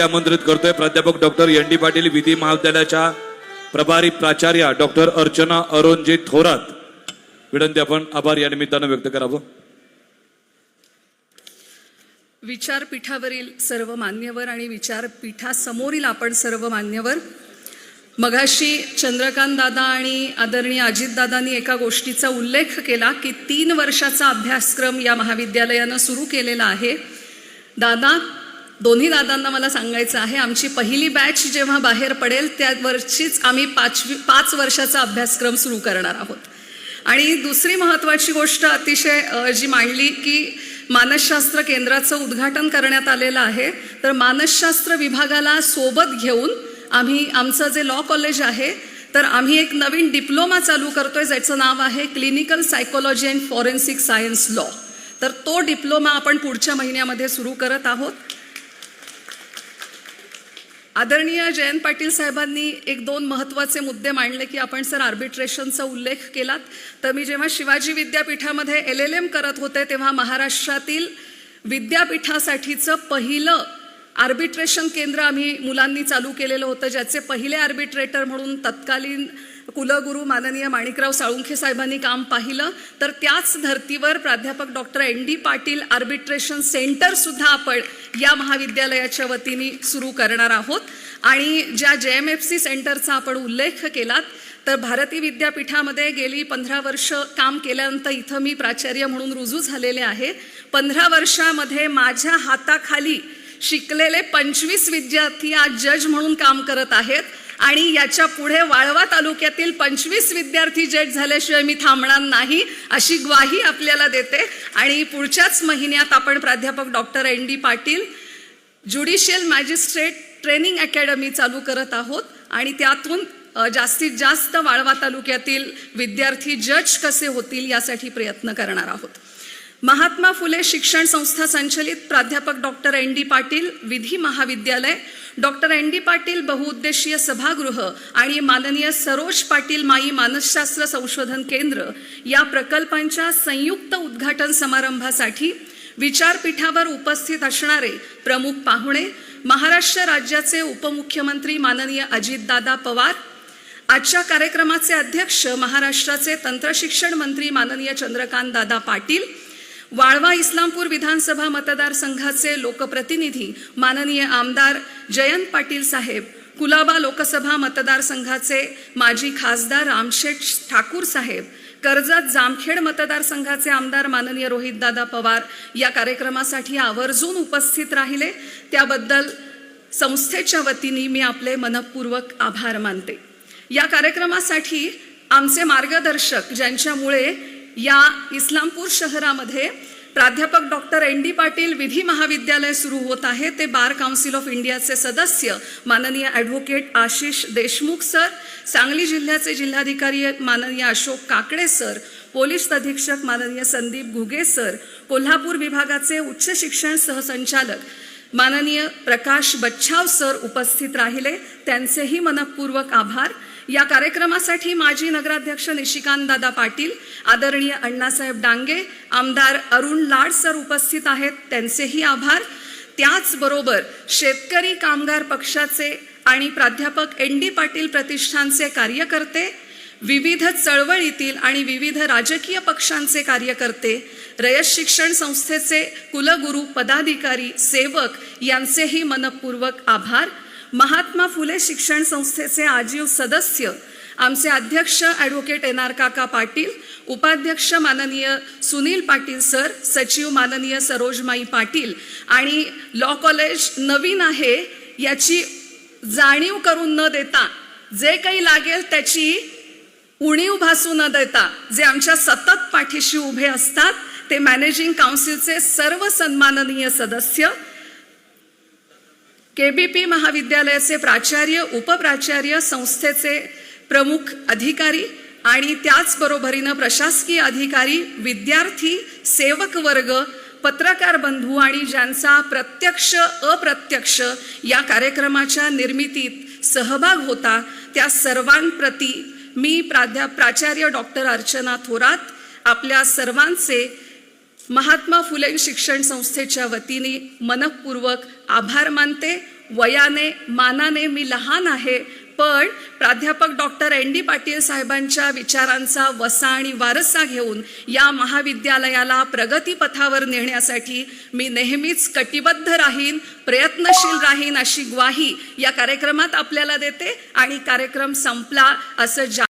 आमंत्रित करतोय. प्राध्यापक डॉक्टर एन डी पाटील विधी महाविद्यालयाच्या प्रभारी प्राचार्य डॉक्टर अर्चना अरुणजी थोरात. विनंती आपण आभार या निमित्तानं व्यक्त करावं. विचारपीठावरील सर्व मान्यवर आणि विचारपीठासमोरील आपण सर्व मान्यवर मगाशी चंद्रकांत दादा आणि आदरणीय अजितदादांनी एका गोष्टीचा उल्लेख केला की तीन वर्षाचा अभ्यासक्रम या महाविद्यालयानं सुरू केलेला आहे. दादा दोन्ही दादांना मला सांगायचं आहे आमची पहिली बॅच जेव्हा बाहेर पडेल त्यावरचीच आम्ही पाचवी पाच वर्षाचा अभ्यासक्रम सुरू करणार आहोत. आणि दुसरी महत्त्वाची गोष्ट अतिशय जी मांडली की मानसशास्त्र केंद्राचं उद्घाटन करण्यात आलेलं आहे तर मानसशास्त्र विभागाला सोबत घेऊन आम्ही आमचं जे लॉ कॉलेज आहे तर आम्ही एक नवीन डिप्लोमा चालू करतोय ज्याचं नाव आहे clinical psychology and forensic science law तर तो डिप्लोमा आपण पुढच्या महिन्यामध्ये सुरू करत आहोत. आदरणीय जयंत पाटील साहेबांनी एक दोन महत्त्वाचे मुद्दे मांडले की आपण सर आर्बिट्रेशनचा उल्लेख केलात. तर मी जेव्हा शिवाजी विद्यापीठामध्ये एल एल एम करत होते तेव्हा महाराष्ट्रातील विद्यापीठासाठीचं पहिलं आर्बिट्रेशन केंद्र आम्ही मुलांनी चालू केलेलं होतं ज्याचे पहिले आर्बिट्रेटर म्हणून तत्कालीन कुलगुरू माननीय माणिकराव साळुंखे साहेबांनी काम पाहिलं. तर त्याच धर्तीवर प्राध्यापक doctor N D Patil arbitration सेंटरसुद्धा आपण या महाविद्यालयाच्या वतीने सुरू करणार आहोत. आणि ज्या जे एम एफ सी सेंटरचा आपण उल्लेख केलात तर भारती विद्यापीठामध्ये गेली पंधरा वर्ष काम केल्यानंतर इथं मी प्राचार्य म्हणून रुजू झालेले आहे. पंधरा वर्षामध्ये माझ्या हाताखाली शिकलेले पंचवीस विद्यार्थी आज जज म्हणून काम करत आहेत. आणि याच्यापुढे वाळवा तालुक्यातील पंचवीस विद्यार्थी जेट झाल्याशिवाय मी थांबणार नाही अशी ग्वाही आपल्याला देते. आणि पुढच्याच महिन्यात आपण प्राध्यापक doctor N D Patil judicial magistrate training academy चालू करत आहोत. आणि त्यातून जास्तीत जास्त वाळवा तालुक्यातील विद्यार्थी जज कसे होतील यासाठी प्रयत्न करणार आहोत. महात्मा फुले शिक्षण संस्था संचलित प्राध्यापक डॉक्टर एन डी पाटील विधी महाविद्यालय डॉक्टर एन डी पाटील बहुउद्देशीय सभागृह आणि माननीय सरोज पाटील माई मानसशास्त्र संशोधन केंद्र या प्रकल्पांच्या संयुक्त उद्घाटन समारंभासाठी विचारपीठावर उपस्थित असणारे प्रमुख पाहुणे महाराष्ट्र राज्याचे उपमुख्यमंत्री माननीय अजितदादा पवार आजच्या कार्यक्रमाचे अध्यक्ष महाराष्ट्राचे तंत्रशिक्षण मंत्री माननीय चंद्रकांत दादा पाटील वाळवा इस्लामपूर विधानसभा मतदारसंघाचे लोकप्रतिनिधी माननीय आमदार जयंत पाटील साहेब कुलाबा लोकसभा मतदारसंघाचे माजी खासदार रामशेठ ठाकूर साहेब कर्जत जामखेड मतदारसंघाचे आमदार माननीय रोहितदादा पवार या कार्यक्रमासाठी आवर्जून उपस्थित राहिले. त्याबद्दल संस्थेच्या वतीने मी आपले मनपूर्वक आभार मानते. या कार्यक्रमासाठी आमचे मार्गदर्शक ज्यांच्यामुळे या इस्लामपूर शहरामध्ये प्राध्यापक डॉक्टर एन डी पाटील विधी महाविद्यालय सुरू होत आहे. ते बार काउन्सिल ऑफ इंडियाचे सदस्य माननीय ॲडव्होकेट आशिष देशमुख सर सांगली जिल्ह्याचे जिल्हाधिकारी माननीय अशोक काकडे सर पोलीस अधीक्षक माननीय संदीप घुगे सर कोल्हापूर विभागाचे उच्च शिक्षण सहसंचालक माननीय प्रकाश बच्छाव सर उपस्थित राहिले. त्यांचेही मनपूर्वक आभार. या कार्यक्रमासाठी माजी नगराध्यक्ष निशिकांत दादा पाटील आदरणीय अण्णासाहेब डांगे आमदार अरुण लाड सर उपस्थित आहेत. त्यांचेही आभार. त्याचबरोबर शेतकरी कामगार पक्षाचे आणि प्राध्यापक एन डी पाटील प्रतिष्ठानचे कार्यकर्ते विविध चळवळीतील आणि विविध राजकीय पक्षांचे कार्यकर्ते रयत शिक्षण संस्थेचे कुलगुरू पदाधिकारी सेवक यांचेही मनपूर्वक आभार. महात्मा फुले शिक्षण संस्थेचे आजीव सदस्य आमचे अध्यक्ष ॲडव्होकेट एन आर काका पाटील उपाध्यक्ष माननीय सुनील पाटील सर सचिव माननीय सरोजमाई पाटील आणि लॉ कॉलेज नवीन आहे याची जाणीव करून न देता जे काही लागेल त्याची उणीव भासू न देता जे आमच्या सतत पाठीशी उभे असतात ते मॅनेजिंग काउन्सिलचे सर्व सन्माननीय सदस्य केबीपी महाविद्यालयाचे प्राचार्य उपप्राचार्य संस्थेचे प्रमुख अधिकारी आणि त्याचबरोबरीनं प्रशासकीय अधिकारी विद्यार्थी सेवक वर्ग पत्रकार बंधू आणि ज्यांचा प्रत्यक्ष अप्रत्यक्ष या कार्यक्रमाच्या निर्मितीत सहभाग होता त्या सर्वांप्रती मी प्राध्या प्राचार्य डॉक्टर अर्चना थोरात आपल्या सर्वांचे महात्मा फुले शिक्षण संस्थेच्या वतीने मनपूर्वक आभार मानते. वयाने मानाने मी लहान आहे. पण प्राध्यापक डॉक्टर एन डी पाटील साहेबांच्या विचारांचा वसा आणि वारसा घेऊन या महाविद्यालयाला प्रगतीपथावर नेण्यासाठी मी नेहमीच कटिबद्ध राहीन प्रयत्नशील राहीन अशी ग्वाही या कार्यक्रमात आपल्याला देते. आणि कार्यक्रम संपला असं जा